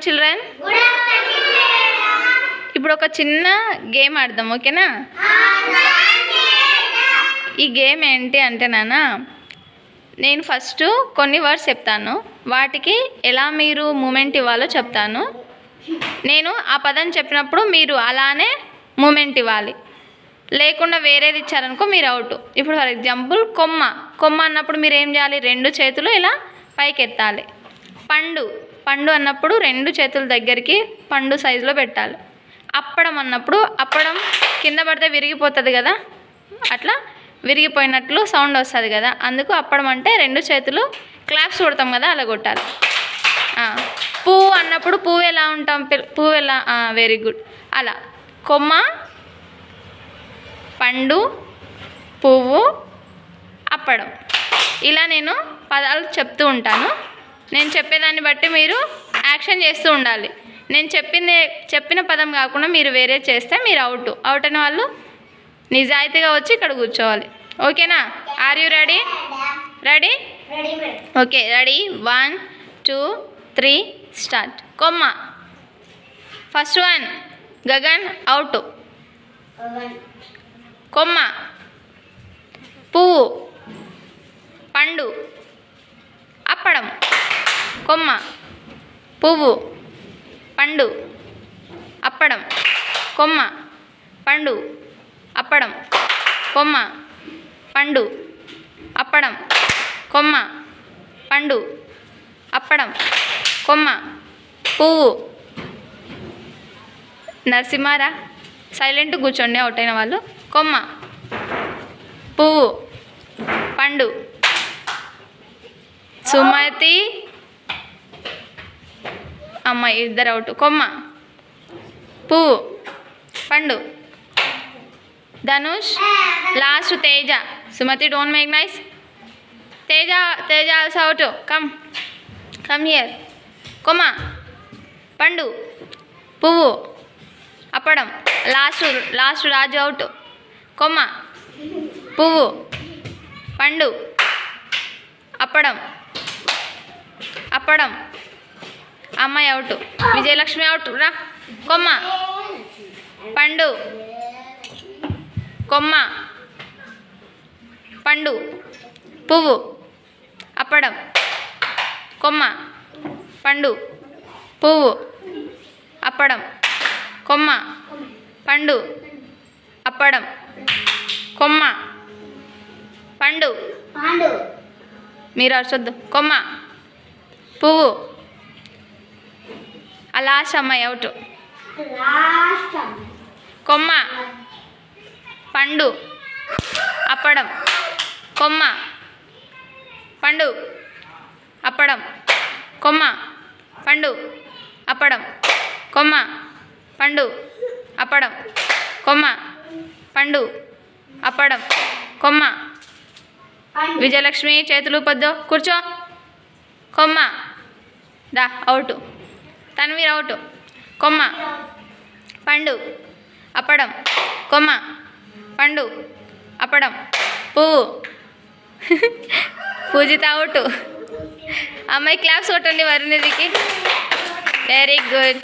Afternoon children ఇప్పుడు ఒక చిన్న గేమ్ ఆడదాం ఓకేనా? ఈ గేమ్ ఏంటి అంటే నాన్న నేను ఫస్ట్ కొన్ని వర్డ్స్ చెప్తాను. వాటికి ఎలా మీరు మూమెంట్ ఇవ్వాలో చెప్తాను. నేను ఆ పదం చెప్పినప్పుడు మీరు అలానే మూమెంట్ ఇవ్వాలి. లేకుండా వేరేది ఇచ్చారనుకో మీరు అవుట్. ఇప్పుడు ఫర్ ఎగ్జాంపుల్ కొమ్మ. కొమ్మ అన్నప్పుడు మీరు ఏం చేయాలి? రెండు చేతులు ఇలా పైకి ఎత్తాలి పండు. పండు అన్నప్పుడు రెండు చేతుల దగ్గరికి పండు సైజులో పెట్టాలి. అప్పడం అన్నప్పుడు అప్పడం కింద పడితే విరిగిపోతుంది కదా? అట్లా విరిగిపోయినట్లు సౌండ్ వస్తుంది కదా? అందుకు అప్పడం అంటే రెండు చేతులు క్లాప్స్ కొడతాం కదా అలా కొట్టాలి. పువ్వు అన్నప్పుడు పువ్వు ఎలా ఉంటాం? పువ్వు ఎలా? వెరీ గుడ్ అలా. కొమ్మ పండు పువ్వు అప్పడం. ఇలా నేను పదాలు చెప్తూ ఉంటాను. నేను చెప్పేదాన్ని బట్టి మీరు యాక్షన్ చేస్తూ ఉండాలి. నేను చెప్పింది చెప్పిన పదం కాకుండా మీరు వేరే చేస్తే మీరు అవుట్ అవుట్ అయిన వాళ్ళు నిజాయితీగా వచ్చి ఇక్కడ కూర్చోవాలి. ఓకేనా? Are you ready ready okay ready one two three start comma. First one Gagan out కొమ్మ. పువ్వు. పండు. అప్పడం. కొమ్మ పువ్వు పండు అప్పడం కొమ్మ పండు అప్పడం కొమ్మ పండు అప్పడం కొమ్మ పండు అప్పడం కొమ్మ పువ్వు. నరసింహారా సైలెంట్ కూర్చోండి అవుట్ అయిన వాళ్ళు. కొమ్మ పువ్వు పండు. సుమతి అమ్మాయి ఇద్దరు అవుట్. కొమ్మ. పువ్వు పండు. Dhanush. Last Teja. Sumathi don't make noise. Teja Teja also out. Come. Come here. కొమ్మ. పండు. పువ్వు. అప్పడం. Last last Raju out. కొమ్మ. పువ్వు. పండు. అప్పడం. అప్పడం. అమ్మాయి అవుట్. విజయలక్ష్మి అవుట్. రా. కొమ్మ. పండు. కొమ్మ. పండు. పువ్వు. అప్పడం. కొమ్మ. పండు. పువ్వు. అప్పడం. కొమ్మ. పండు. అప్పడం. కొమ్మ. పండు. మీరు అరచొద్దు. కొమ్మ. పువ్వు. ఆ అవుట్ కొమ్మ. పండు. అప్పడం. కొమ్మ. పండు. అప్పడం. కొమ్మ. పండు. అప్పడం. కొమ్మ. పండు. అప్పడం. కొమ్మ. పండు. అప్పడం. కొమ్మ. విజయలక్ష్మి చేతులు పొద్దు. కూర్చో. కొమ్మ. దా అవుట్. తన్వీర్ అవుట్. కొమ్మ. పండు. అప్పడం. కొమ్మ. పండు. అప్పడం. పువ్వు. పూజిత అవుట్. అమ్మాయి క్లాప్స్ కొట్టండి వరుణిదికి వెరీ గుడ్